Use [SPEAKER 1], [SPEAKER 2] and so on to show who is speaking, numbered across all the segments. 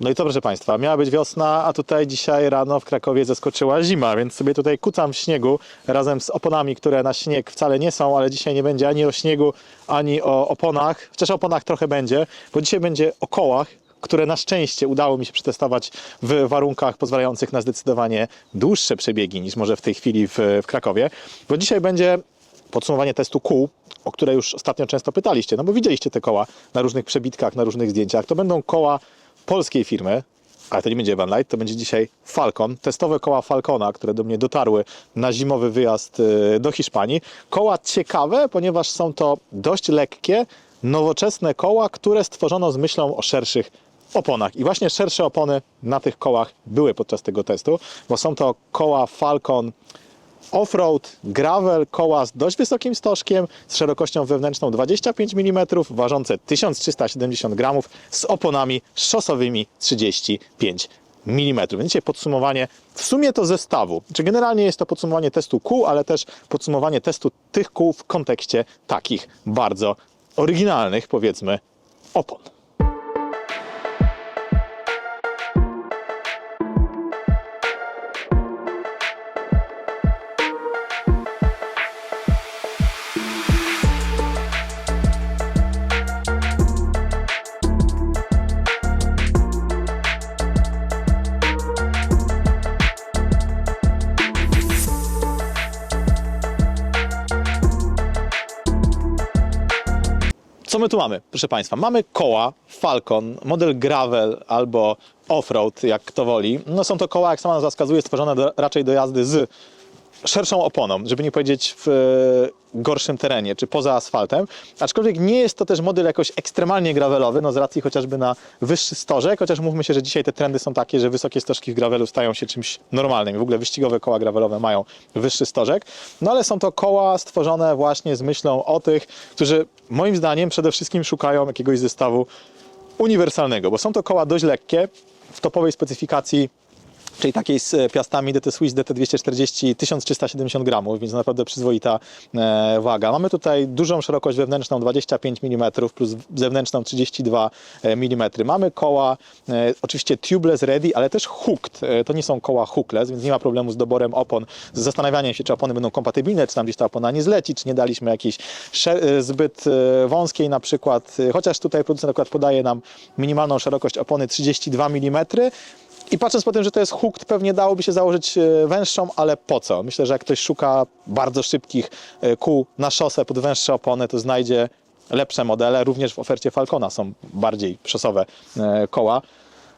[SPEAKER 1] No i co proszę Państwa, miała być wiosna, a tutaj dzisiaj rano w Krakowie zaskoczyła zima, więc sobie tutaj kucam w śniegu razem z oponami, które na śnieg wcale nie są, ale dzisiaj nie będzie ani o śniegu, ani o oponach. Chociaż o oponach trochę będzie, bo dzisiaj będzie o kołach, które na szczęście udało mi się przetestować w warunkach pozwalających na zdecydowanie dłuższe przebiegi niż może w tej chwili w, w Krakowie. Bo dzisiaj będzie podsumowanie testu kół, o które już ostatnio często pytaliście, no bo widzieliście te koła na różnych przebitkach, na różnych zdjęciach. To będą koła polskiej firmy, ale to nie będzie Van Light, to będzie dzisiaj Falcon, testowe koła Falcona, które do mnie dotarły na zimowy wyjazd y, do Hiszpanii. Koła ciekawe, ponieważ są to dość lekkie, nowoczesne koła, które stworzono z myślą o szerszych oponach. I właśnie szersze opony na tych kołach były podczas tego testu, bo są to koła Falcon Offroad, gravel, koła z dość wysokim stożkiem, z szerokością wewnętrzną 25 mm, ważące 1370 gramów, z oponami szosowymi 35 mm. Więc dzisiaj podsumowanie w sumie to zestawu. Czy generalnie jest to podsumowanie testu kół, ale też podsumowanie testu tych kół w kontekście takich bardzo oryginalnych, powiedzmy, opon. Co my tu mamy, proszę Państwa? Mamy koła Falcon, model gravel albo offroad, jak kto woli. No są to koła, jak sama nazwa wskazuje, stworzone do, raczej do jazdy z szerszą oponą, żeby nie powiedzieć w e, gorszym terenie, czy poza asfaltem. Aczkolwiek nie jest to też model jakoś ekstremalnie gravelowy, no z racji chociażby na wyższy stożek, chociaż mówmy się, że dzisiaj te trendy są takie, że wysokie stożki w gravelu stają się czymś normalnym. W ogóle wyścigowe koła gravelowe mają wyższy stożek. No ale są to koła stworzone właśnie z myślą o tych, którzy moim zdaniem przede wszystkim szukają jakiegoś zestawu uniwersalnego, bo są to koła dość lekkie, w topowej specyfikacji czyli takiej z e, piastami DT Swiss DT240 1370 gramów, więc naprawdę przyzwoita e, waga. Mamy tutaj dużą szerokość wewnętrzną 25 mm plus zewnętrzną 32 mm. Mamy koła e, oczywiście tubeless ready, ale też hooked. E, to nie są koła hookless, więc nie ma problemu z doborem opon, z zastanawianiem się, czy opony będą kompatybilne, czy tam gdzieś ta opona nie zleci, czy nie daliśmy jakiejś e, zbyt e, wąskiej na przykład, e, chociaż tutaj producent akurat podaje nam minimalną szerokość opony 32 mm, i patrząc po tym, że to jest hooked, pewnie dałoby się założyć e, węższą, ale po co? Myślę, że jak ktoś szuka bardzo szybkich e, kół na szosę pod węższe opony, to znajdzie lepsze modele. Również w ofercie Falcona są bardziej szosowe e, koła.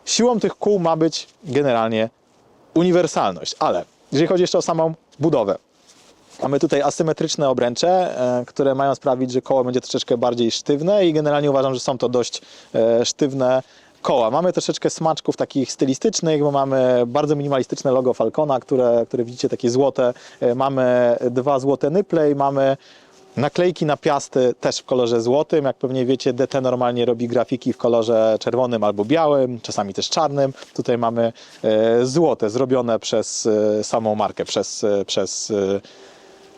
[SPEAKER 1] Siłą tych kół ma być generalnie uniwersalność, ale jeżeli chodzi jeszcze o samą budowę, Mamy tutaj asymetryczne obręcze, które mają sprawić, że koło będzie troszeczkę bardziej sztywne i generalnie uważam, że są to dość sztywne koła. Mamy troszeczkę smaczków takich stylistycznych, bo mamy bardzo minimalistyczne logo Falcona, które, które widzicie takie złote. E, Mamy dwa złote nyple i mamy Naklejki na piasty też w kolorze złotym. Jak pewnie wiecie, DT normalnie robi grafiki w kolorze czerwonym albo białym, czasami też czarnym. Tutaj mamy e, złote, zrobione przez e, samą markę, przez, przez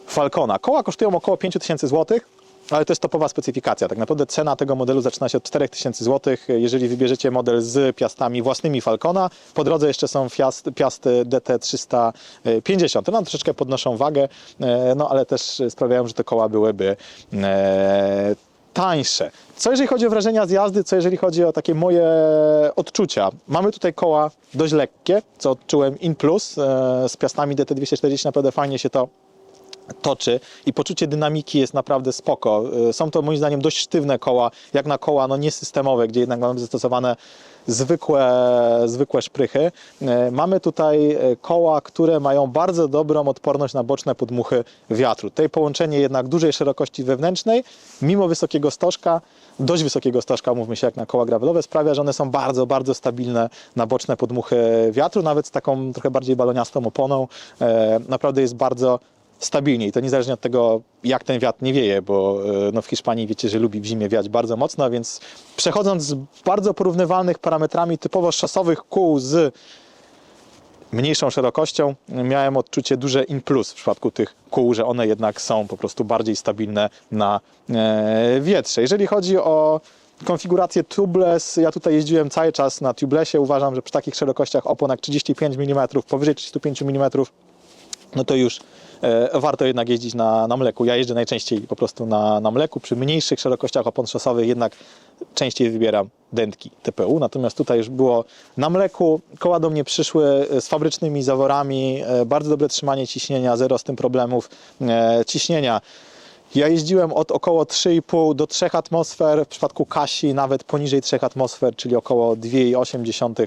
[SPEAKER 1] Falcona. Koła kosztują około 5000 zł. Ale to jest topowa specyfikacja. Tak naprawdę cena tego modelu zaczyna się od 4000 zł. Jeżeli wybierzecie model z piastami własnymi Falcona, po drodze jeszcze są piasty DT350. One troszeczkę podnoszą wagę, e, no ale też sprawiają, że te koła byłyby e, tańsze. Co jeżeli chodzi o wrażenia z jazdy, co jeżeli chodzi o takie moje odczucia? Mamy tutaj koła dość lekkie, co odczułem in plus. E, z piastami DT240 naprawdę fajnie się to toczy i poczucie dynamiki jest naprawdę spoko. Y, Są to moim zdaniem dość sztywne koła, jak na koła no niesystemowe, gdzie jednak mamy zastosowane zwykłe, zwykłe szprychy. Y, Mamy tutaj y, koła, które mają bardzo dobrą odporność na boczne podmuchy wiatru. Tutaj połączenie jednak dużej szerokości wewnętrznej, mimo wysokiego stożka, dość wysokiego stożka, mówmy się, jak na koła gravelowe, sprawia, że one są bardzo, bardzo stabilne na boczne podmuchy wiatru, nawet z taką trochę bardziej baloniastą oponą. Naprawdę jest bardzo stabilnie i to niezależnie od tego, jak ten wiatr nie wieje, bo e, no, w Hiszpanii wiecie, że lubi w zimie wiać bardzo mocno, więc przechodząc z bardzo porównywalnych parametrami typowo szosowych kół z mniejszą szerokością, miałem odczucie duże in plus w przypadku tych kół, że one jednak są po prostu bardziej stabilne na e, wietrze. Jeżeli chodzi o konfigurację tubeless, ja tutaj jeździłem cały czas na tubelessie, uważam, że przy takich szerokościach opon jak 35 mm, powyżej 35 mm, no to już e, warto jednak jeździć na, na mleku. Ja jeżdżę najczęściej po prostu na, na mleku. Przy mniejszych szerokościach opon szosowych jednak częściej wybieram dętki TPU. Natomiast tutaj już było na mleku. Koła do mnie przyszły e, z fabrycznymi zaworami. E, bardzo dobre trzymanie ciśnienia, zero z tym problemów ciśnienia. Ja jeździłem od około 3,5 do 3 atmosfer, w przypadku Kasi nawet poniżej 3 atmosfer, czyli około 2,8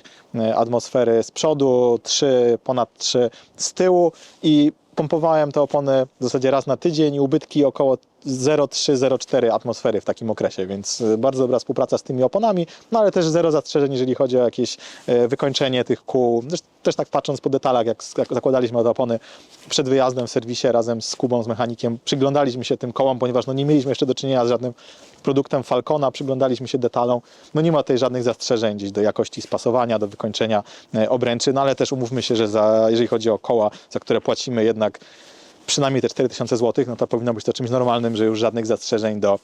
[SPEAKER 1] atmosfery z przodu, 3, ponad 3 z tyłu i pompowałem te opony w zasadzie raz na tydzień ubytki około 0,3-0,4 atmosfery w takim okresie, więc y, bardzo dobra współpraca z tymi oponami, no ale też zero zastrzeżeń, jeżeli chodzi o jakieś e, wykończenie tych kół. Też, też tak patrząc po detalach, jak, jak zakładaliśmy te opony przed wyjazdem w serwisie razem z Kubą, z mechanikiem, przyglądaliśmy się tym kołom, ponieważ no, nie mieliśmy jeszcze do czynienia z żadnym produktem Falcona, przyglądaliśmy się detalom, no nie ma tutaj żadnych zastrzeżeń gdzieś do jakości spasowania, do wykończenia e, obręczy, no ale też umówmy się, że za, jeżeli chodzi o koła, za które płacimy jednak przynajmniej te 4000 zł, no to powinno być to czymś normalnym, że już żadnych zastrzeżeń do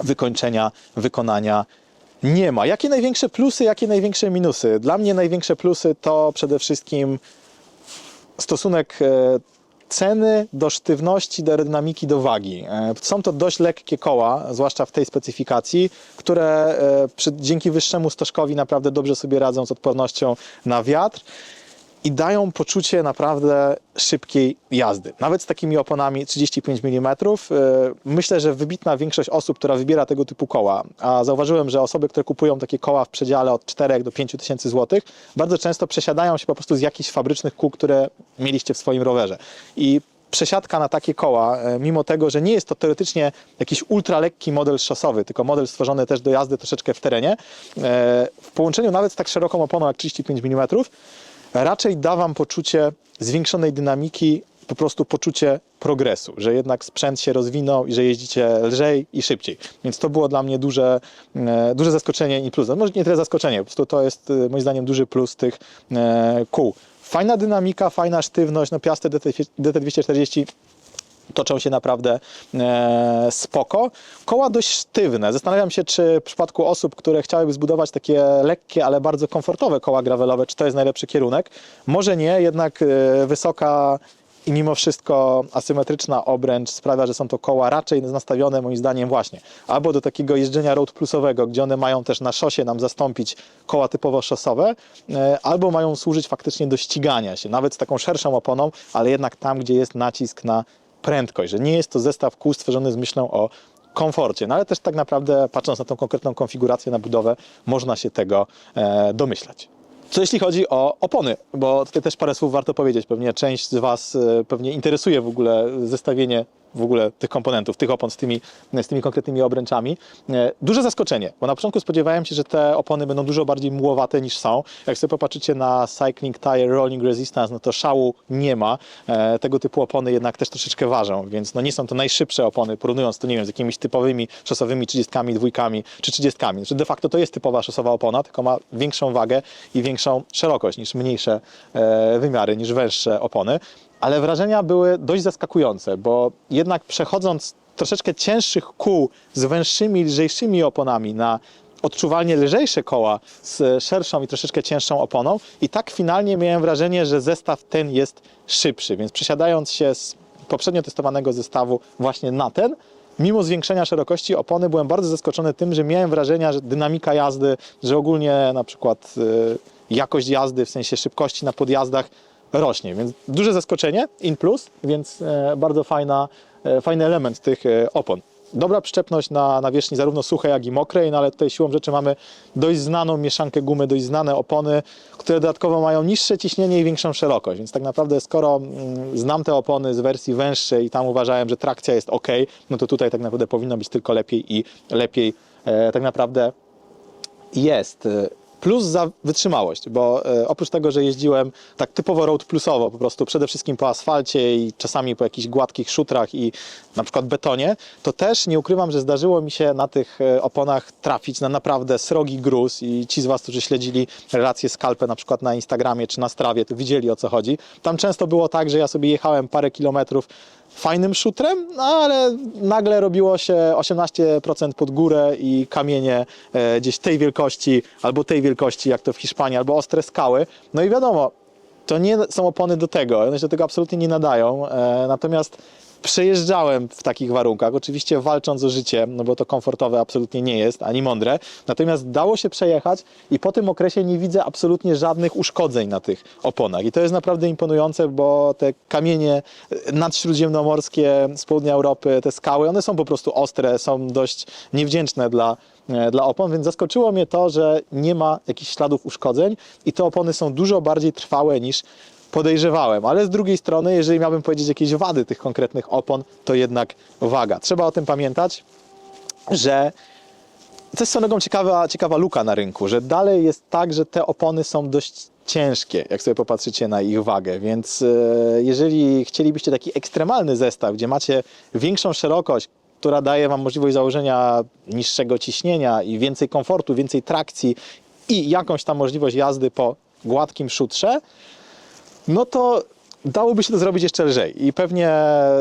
[SPEAKER 1] wykończenia, wykonania nie ma. Jakie największe plusy, jakie największe minusy? Dla mnie największe plusy to przede wszystkim stosunek e, ceny do sztywności, do aerodynamiki, do wagi. E, Są to dość lekkie koła, zwłaszcza w tej specyfikacji, które e, przy, dzięki wyższemu stożkowi naprawdę dobrze sobie radzą z odpornością na wiatr i dają poczucie naprawdę szybkiej jazdy. Nawet z takimi oponami 35 mm. e, Myślę, że wybitna większość osób, która wybiera tego typu koła, a zauważyłem, że osoby, które kupują takie koła w przedziale od 4 do 5 tysięcy złotych, bardzo często przesiadają się po prostu z jakichś fabrycznych kół, które mieliście w swoim rowerze. I przesiadka na takie koła, e, mimo tego, że nie jest to teoretycznie jakiś ultralekki model szosowy, tylko model stworzony też do jazdy troszeczkę w terenie, e, w połączeniu nawet z tak szeroką oponą jak 35 mm, raczej da Wam poczucie zwiększonej dynamiki, po prostu poczucie progresu, że jednak sprzęt się rozwinął i że jeździcie lżej i szybciej. Więc to było dla mnie duże, e, duże zaskoczenie i plus. No, może nie tyle zaskoczenie, po prostu to jest e, moim zdaniem duży plus tych e, kół. Fajna dynamika, fajna sztywność, no Piastę DT, DT240 toczą się naprawdę e, spoko. Koła dość sztywne. Zastanawiam się, czy w przypadku osób, które chciałyby zbudować takie lekkie, ale bardzo komfortowe koła gravelowe, czy to jest najlepszy kierunek. Może nie, jednak e, wysoka i mimo wszystko asymetryczna obręcz sprawia, że są to koła raczej nastawione moim zdaniem właśnie albo do takiego jeżdżenia road plusowego, gdzie one mają też na szosie nam zastąpić koła typowo szosowe, e, albo mają służyć faktycznie do ścigania się, nawet z taką szerszą oponą, ale jednak tam, gdzie jest nacisk na prędkość, że nie jest to zestaw kół stworzony z myślą o komforcie, no ale też tak naprawdę patrząc na tą konkretną konfigurację, na budowę, można się tego e, domyślać. Co jeśli chodzi o opony, bo tutaj też parę słów warto powiedzieć, pewnie część z Was e, pewnie interesuje w ogóle zestawienie w ogóle tych komponentów, tych opon z tymi, z tymi konkretnymi obręczami. E, Duże zaskoczenie, bo na początku spodziewałem się, że te opony będą dużo bardziej mułowate niż są. Jak sobie popatrzycie na Cycling Tire Rolling Resistance, no to szału nie ma. E, Tego typu opony jednak też troszeczkę ważą, więc no nie są to najszybsze opony, porównując to, nie wiem, z jakimiś typowymi szosowymi 30, dwójkami czy 30. Że de facto to jest typowa szosowa opona, tylko ma większą wagę i większą szerokość niż mniejsze e, wymiary, niż węższe opony ale wrażenia były dość zaskakujące, bo jednak przechodząc troszeczkę cięższych kół z węższymi, lżejszymi oponami na odczuwalnie lżejsze koła z szerszą i troszeczkę cięższą oponą i tak finalnie miałem wrażenie, że zestaw ten jest szybszy, więc przesiadając się z poprzednio testowanego zestawu właśnie na ten, mimo zwiększenia szerokości opony byłem bardzo zaskoczony tym, że miałem wrażenia, że dynamika jazdy, że ogólnie na przykład y, jakość jazdy w sensie szybkości na podjazdach rośnie, więc duże zaskoczenie, in plus, więc e, bardzo fajna, e, fajny element tych e, opon. Dobra przyczepność na nawierzchni zarówno suchej, jak i mokrej, no ale tutaj siłą rzeczy mamy dość znaną mieszankę gumy, dość znane opony, które dodatkowo mają niższe ciśnienie i większą szerokość, więc tak naprawdę skoro mm, znam te opony z wersji węższej i tam uważałem, że trakcja jest ok, no to tutaj tak naprawdę powinno być tylko lepiej i lepiej tak naprawdę jest. Plus za wytrzymałość, bo e, oprócz tego, że jeździłem tak typowo road plusowo, po prostu przede wszystkim po asfalcie i czasami po jakichś gładkich szutrach i na przykład betonie, to też nie ukrywam, że zdarzyło mi się na tych e, oponach trafić na naprawdę srogi gruz i ci z Was, którzy śledzili relacje Skalpę na przykład na Instagramie czy na Strawie, to widzieli o co chodzi. Tam często było tak, że ja sobie jechałem parę kilometrów fajnym szutrem, no ale nagle robiło się 18% pod górę i kamienie e, gdzieś tej wielkości albo tej wielkości, jak to w Hiszpanii, albo ostre skały. No i wiadomo, to nie są opony do tego, one się do tego absolutnie nie nadają. E, natomiast przejeżdżałem w takich warunkach, oczywiście walcząc o życie, no bo to komfortowe absolutnie nie jest, ani mądre. Natomiast dało się przejechać i po tym okresie nie widzę absolutnie żadnych uszkodzeń na tych oponach. I to jest naprawdę imponujące, bo te kamienie e, nadśródziemnomorskie z południa Europy, te skały, one są po prostu ostre, są dość niewdzięczne dla e, dla opon, więc zaskoczyło mnie to, że nie ma jakichś śladów uszkodzeń i te opony są dużo bardziej trwałe niż podejrzewałem. Ale z drugiej strony, jeżeli miałbym powiedzieć jakieś wady tych konkretnych opon, to jednak waga. Trzeba o tym pamiętać, że to jest drogą ciekawa, ciekawa luka na rynku, że dalej jest tak, że te opony są dość ciężkie, jak sobie popatrzycie na ich wagę, więc e, jeżeli chcielibyście taki ekstremalny zestaw, gdzie macie większą szerokość, która daje Wam możliwość założenia niższego ciśnienia i więcej komfortu, więcej trakcji i jakąś tam możliwość jazdy po gładkim szutrze, no to dałoby się to zrobić jeszcze lżej. I pewnie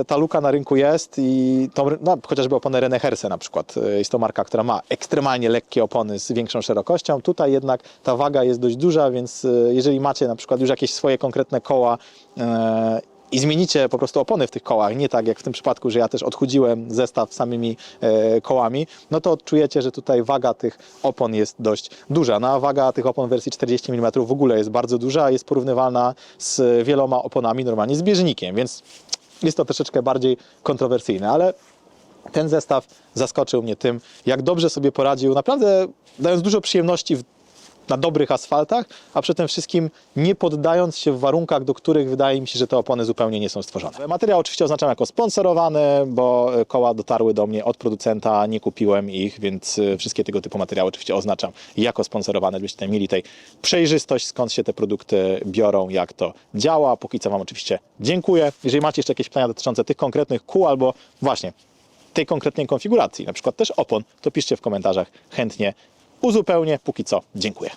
[SPEAKER 1] ta luka na rynku jest i tą, no, chociażby opony René Herse na przykład. y, Jest to marka, która ma ekstremalnie lekkie opony z większą szerokością. Tutaj jednak ta waga jest dość duża, więc y, jeżeli macie na przykład już jakieś swoje konkretne koła e, i zmienicie po prostu opony w tych kołach, nie tak jak w tym przypadku, że ja też odchudziłem zestaw samymi e, kołami, no to odczujecie, że tutaj waga tych opon jest dość duża. No, a waga tych opon w wersji 40 mm w ogóle jest bardzo duża, jest porównywalna z wieloma oponami normalnie z bieżnikiem, więc jest to troszeczkę bardziej kontrowersyjne, ale ten zestaw zaskoczył mnie tym, jak dobrze sobie poradził, naprawdę dając dużo przyjemności w na dobrych asfaltach, a tym wszystkim nie poddając się w warunkach, do których wydaje mi się, że te opony zupełnie nie są stworzone. Materiał oczywiście oznaczam jako sponsorowany, bo e, koła dotarły do mnie od producenta, nie kupiłem ich, więc e, wszystkie tego typu materiały oczywiście oznaczam jako sponsorowane, żebyście mieli tej przejrzystość, skąd się te produkty biorą, jak to działa. Póki co Wam oczywiście dziękuję. Jeżeli macie jeszcze jakieś pytania dotyczące tych konkretnych kół albo właśnie tej konkretnej konfiguracji, na przykład też opon, to piszcie w komentarzach chętnie uzupełnię. Póki co dziękuję.